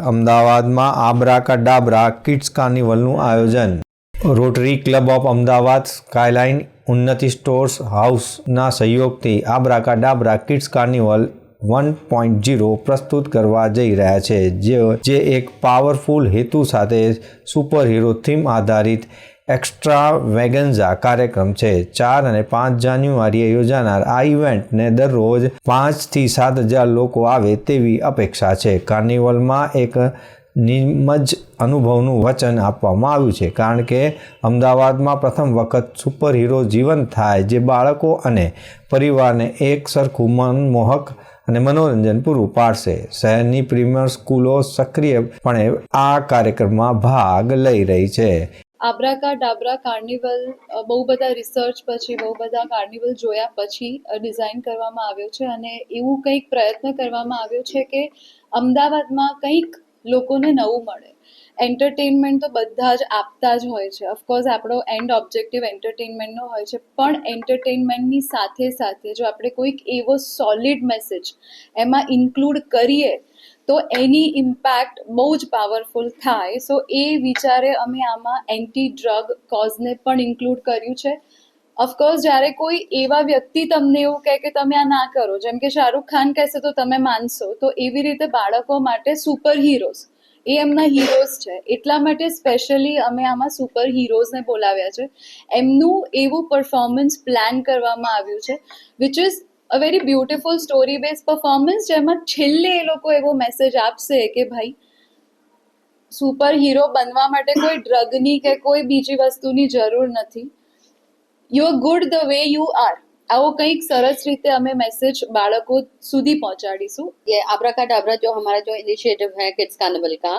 અમદાવાદમાં આબરાકા ડાબરા કિડ્સ કાર્નિવલનું આયોજન. Rotary Club of Ahmedabad Skyline Unnati stores હાઉસના સહયોગથી abracadabra kids carnival one point zero પ્રસ્તુત કરવા જઈ રહ્યા છે, જે જે એક પાવરફુલ હેતુ સાથે સુપર હીરો થીમ આધારિત એક્સ્ટ્રા વેગન્ઝા કાર્યક્રમ છે. ચાર અને પાંચ જાન્યુઆરીએ યોજાનાર આ ઇવેન્ટને દરરોજ પાંચથી સાત હજાર લોકો આવે તેવી અપેક્ષા છે. કાર્નિવલમાં એક નિમજ અનુભવનું વચન આપવામાં આવ્યું છે. કારણ કે અમદાવાદમાં પ્રથમ વખત સુપર હીરો જીવંત થાય જે બાળકો અને પરિવારને એક સરખું મનમોહક અને મનોરંજન પૂરું પાડશે. શહેરની પ્રીમિયર સ્કૂલો સક્રિયપણે આ કાર્યક્રમમાં ભાગ લઈ રહી છે. આબ્રાકા ડાબરા કાર્નિવલ બહુ બધા રિસર્ચ પછી, બહુ બધા કાર્નિવલ જોયા પછી ડિઝાઇન કરવામાં આવ્યો છે અને એવું કંઈક પ્રયત્ન કરવામાં આવ્યો છે કે અમદાવાદમાં કંઈક લોકોને નવું મળે. એન્ટરટેનમેન્ટ તો બધા જ આપતા જ હોય છે. ઓફકોર્સ આપણો એન્ડ ઓબ્જેક્ટિવ એન્ટરટેનમેન્ટનો હોય છે. પણ એન્ટરટેનમેન્ટની સાથે સાથે જો આપણે કોઈક એવો સોલિડ મેસેજ એમાં ઇન્ક્લુડ કરીએ તો એની ઇમ્પેક્ટ બહુ જ પાવરફુલ થાય. સો એ વિચારે અમે આમાં એન્ટી ડ્રગ કોઝને પણ ઇન્ક્લુડ કર્યું છે. ઓફકોર્સ જ્યારે કોઈ એવા વ્યક્તિ તમને એવું કહે કે તમે આ ના કરો, જેમ કે શાહરૂખ ખાન કહેશે તો તમે માનશો, તો એવી રીતે બાળકો માટે સુપર હીરોઝ એ એમના હીરોઝ છે. એટલા માટે સ્પેશિયલી અમે આમાં સુપર હીરોઝને બોલાવ્યા છે. એમનું એવું પરફોર્મન્સ પ્લાન કરવામાં આવ્યું છે which is a very beautiful story base performance જેમાં છેલ્લે એ લોકો એવો મેસેજ આપશે કે ભાઈ સુપર હીરો બનવા માટે કોઈ ડ્રગની કે કોઈ બીજી વસ્તુની જરૂર નથી you are good the way you are આવો કંઈક સરસ રીતે અમે મેસેજ બાળકો સુધી પહોંચાડીશું ये आबराकाडाबरा जो हमारा जो इनिशिएटिव है किड्स कार्निवल का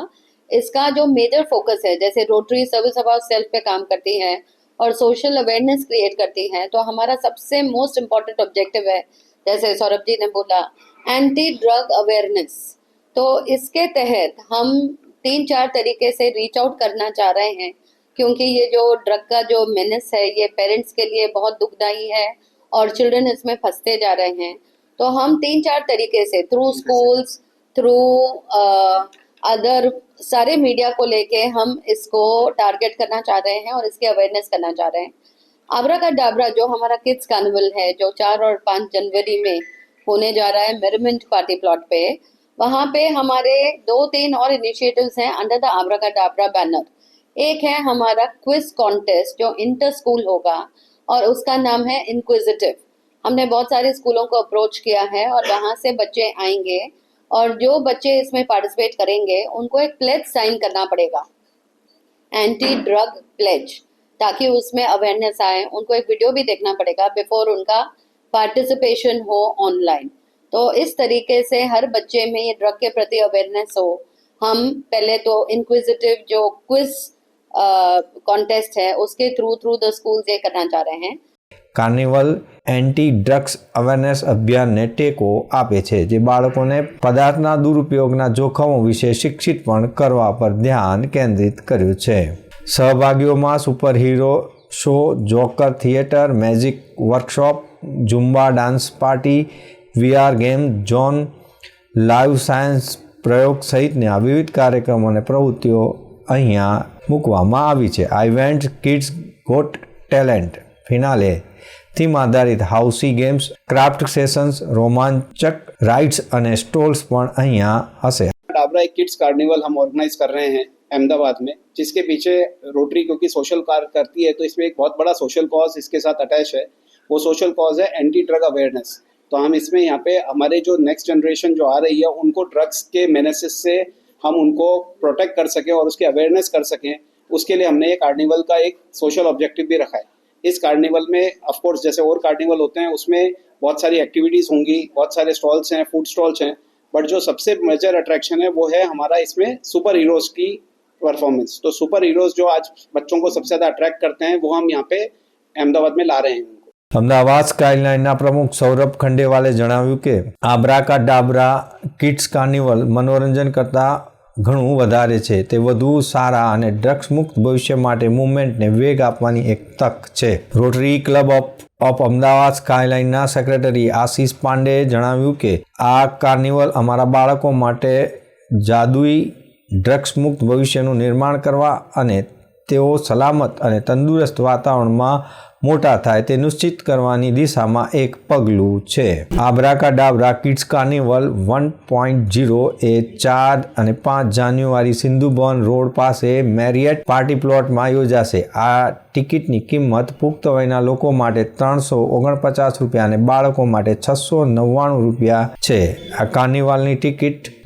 इसका जो मेजर फोकस है जैसे रोटरी सर्विस अबाउट सेल्फ पे काम करती है और सोशल अवेयरनेस क्रिएट करती है तो हमारा सबसे मोस्ट इंपॉर्टेंट ऑब्जेक्टिव है, जैसे सौरभ जी ने बोला एंटी ड्रग अवेयरनेस तो इसके तहत हम तीन चार तरीके से रीच आउट करना चाह रहे हैं, क्योंकि ये जो ड्रग का जो मेनस है, ये पेरेंट्स के लिए बहुत दुखदाई है और चिल्ड्रन इसमें फंसते जा रहे हैं. तो हम तीन चार तरीके से थ्रू स्कूल्स थ्रू अदर सारे मीडिया को लेके हम इसको टारगेट करना चाह रहे हैं और इसकी अवेयरनेस करना चाह रहे हैं। आबरा का डाबरा, जो हमारा किड्स कार्निवल है, जो चार और पाँच जनवरी में होने जा रहा है मेरमेंट पार्टी प्लॉट पे, वहाँ पे हमारे दो तीन और इनिशिएटिव्स हैं अंडर द आबरा का डाबरा बैनर एक है हमारा क्विज कॉन्टेस्ट जो इंटर स्कूल होगा, और उसका नाम है इंक्विजिटिव हमने बहुत सारे स्कूलों को अप्रोच किया है और वहाँ से बच्चे आएँगे। और जो बच्चे इसमें पार्टिसिपेट करेंगे, उनको एक प्लेज साइन करना पड़ेगा. एंटी ड्रग प्लेज ताकि उसमें अवेयरनेस आए. उनको एक वीडियो भी देखना पड़ेगा बिफोर उनका पार्टिसिपेशन हो ऑनलाइन तो इस तरीके से हर बच्चे में ये ड्रग के प्रति अवेयरनेस हो. हम पहले तो इंक्विजिटिव जो क्विज कॉन्टेस्ट है, उसके थ्रू थ्रू द स्कूल ये करना चाह रहे हैं. કાર્નિવલ એન્ટી ડ્રગ્સ અવેરનેસ અભિયાનને ટેકો આપે છે, જે બાળકોને પદાર્થના દુરુપયોગના જોખમો વિશે શિક્ષિત પણ કરવા પર ધ્યાન કેન્દ્રિત કર્યું છે. સહભાગીઓમાં super hero show, joker theatre, magic workshop, zumba dance party VR game, zone, live science પ્રયોગ સહિતના વિવિધ કાર્યક્રમો અને પ્રવૃત્તિઓ અહીંયા મૂકવામાં આવી છે. આ event kids got talent finale theme આધારિત હાઉસી ગેમ્સ ક્રાફ્ટ સેશન્સ રોમાંચક રાઇડ્સ અને સ્ટોલ્સ પણ અહીંયા હશે डाबरा एक किड्स कार्निवल हम ऑर्गेनाइज कर रहे हैं अहमदाबाद में जिसके पीछे रोटरी क्योंकि सोशल कार्य करती है तो इसमें एक बहुत बड़ा सोशल कॉज इसके साथ अटैच है वो सोशल कॉज है एंटी ड्रग अवेयरनेस तो हम इसमें यहाँ पे हमारे जो नेक्स्ट जनरेशन जो आ रही है उनको ड्रग्स के मेनेसिस से हम उनको प्रोटेक्ट कर सकें और उसकी अवेयरनेस कर सकें उसके लिए हमने ये कार्निवल का एक सोशल ऑब्जेक्टिव भी रखा है इस कार्निवल में ऑफकोर्स जैसे और कार्निवल होते हैं उसमें बहुत सारी एक्टिविटीज़ होंगी बहुत सारे स्टॉल्स हैं फूड स्टॉल्स हैं बट जो सबसे मेजर अट्रैक्शन है वो है हमारा इसमें सुपर हीरोज़ की परफॉर्मेंस तो सुपर हीरोज़ जो आज बच्चों को सबसे ज़्यादा अट्रैक्ट करते हैं वो हम यहाँ पे अहमदाबाद में ला रहे हैं उनको અમદાવાદ સ્કાયલાઇનના પ્રમુખ સૌરભ ખંડેવાલે જણાવ્યું કે આબ્રાકા ડાબરા કિડ્સ કાર્નિવલ મનોરંજન કરતાં ઘણું વધારે છે. તે વધુ સારા અને ડ્રગ્સ મુક્ત ભવિષ્ય માટે મુવમેન્ટને વેગ આપવાની એક તક છે. Rotary Club of of Ahmedabad સ્કાયલાઇનના secretary Ashish પાંડેએ જણાવ્યું કે, આ કાર્નિવલ અમારા બાળકો માટે જાદુઈ ડ્રગ્સ મુક્ત ભવિષ્યનું નિર્માણ કરવા અને તેઓ સલામત અને તંદુરસ્ત વાતાવરણમાં મોટા થાય તે નિશ્ચિત કરવાની દિશામાં એક પગલું છે. Abracadabra kids carnival one point zero એ ચાર અને પાંચ જાન્યુઆરી સિંધુભવન રોડ પાસે મેરિયટ પાર્ટી પ્લોટમાં યોજાશે. આ ટિકિટની કિંમત પુખ્ત વયના લોકો માટે ત્રણસો ઓગણપચાસ રૂપિયા અને બાળકો માટે છસો નવ્વાણું રૂપિયા છે. આ કાર્નિવલની ટિકિટ